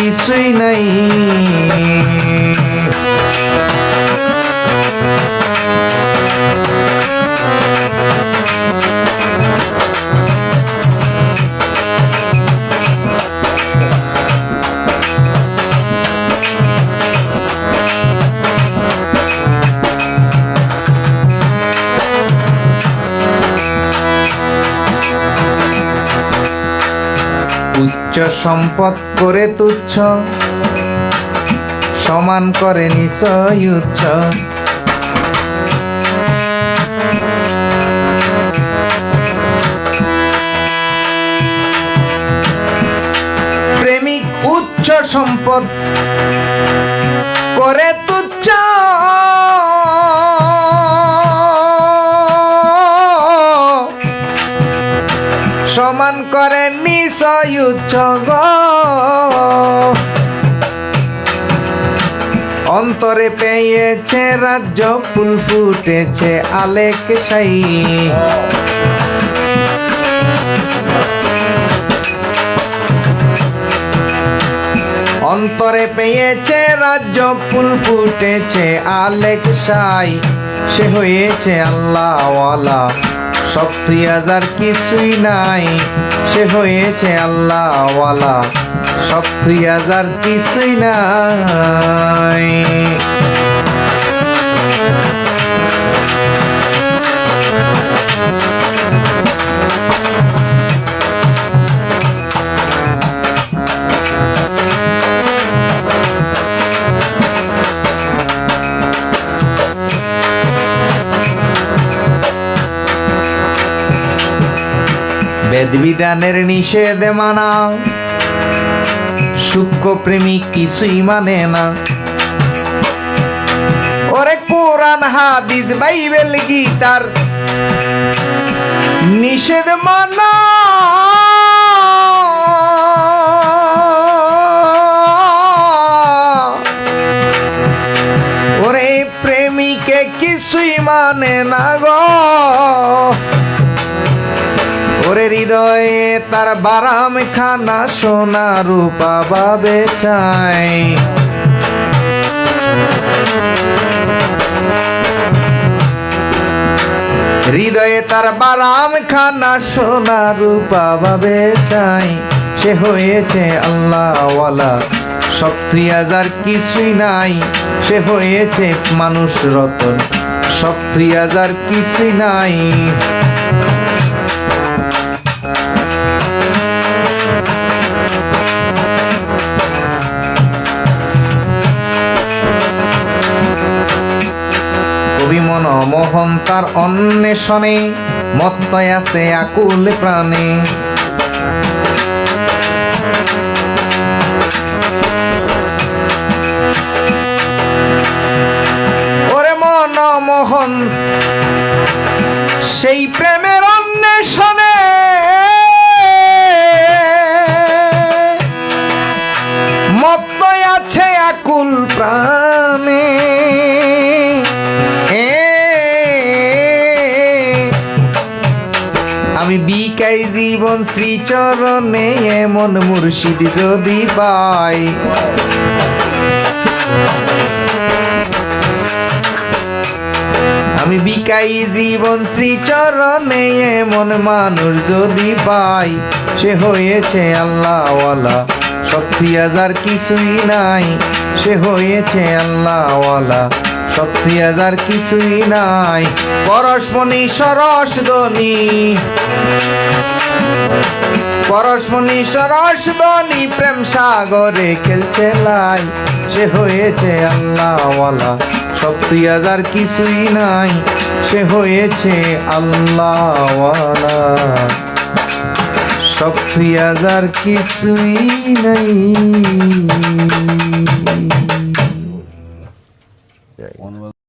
কিছুই উচ্চ সম্পদ করে তুচ্ছ। সমান করে নিশ্চয় উচ্চ। প্রেমিক উচ্চ সম্পদ করে অন্তরে পেয়েছে, রাজ্য ফুল ফুটেছে, আলেক সাই। অন্তরে পেয়েছে, রাজ্য ফুল ফুটেছে, আলেক সাই। সে হয়েছে আল্লাহওয়ালা, সব তুই হাজার কিছুই নাই। সে হয়েছে আল্লাহওয়ালা সব তুই হাজার কিছুই নাই। বেদবিধানের নিষেধ মানা। সূক্ষ্ম প্রেমিক কিছুই মানে না। ওরে কোরআন, হাদিস, বাইবেল, গীতার নিষেধ মানা। ওরে প্রেমিকে কিছুই মানে না গো। ওরে হৃদয়ে তার বারাম খানা সোনা রূপা বাবে চাই। হৃদয়ে তার বারাম খানা সোনা রূপা বাবে চাই। সে হয়েছে আল্লাহওয়ালা তুই হাজার কিছুই নাই। সে হয়েছে মানুষ রতন তুই হাজার কিছুই নাই। তার অন্বেষণে মত্তয় আছে আকুল প্রাণে। ওরে মনমোহন সেই প্রেমের আমি বিকাই জীবন শ্রীচরণে এমন মুর্শিদ যদি পাই। আমি বিকাই জীবন শ্রীচরণে এমন মানুষ যদি পাই, সে হয়েছে আল্লাহওয়ালা শক্তি হাজার কিছুই নাই। সে হয়েছে আল্লাহওয়ালা শক্তি হাজার কিছুই নাই। পরশমণি সরস ধ্বনি পরশমণি সরস ধ্বনি প্রেম সাগরে খেলছে লাই। সে হয়েছে আল্লাহওয়ালা, শক্তি হাজার কিছুই নাই। সে হয়েছে আল্লাহওয়ালা। শক্তি হাজার কিছুই নাই। Yeah. One was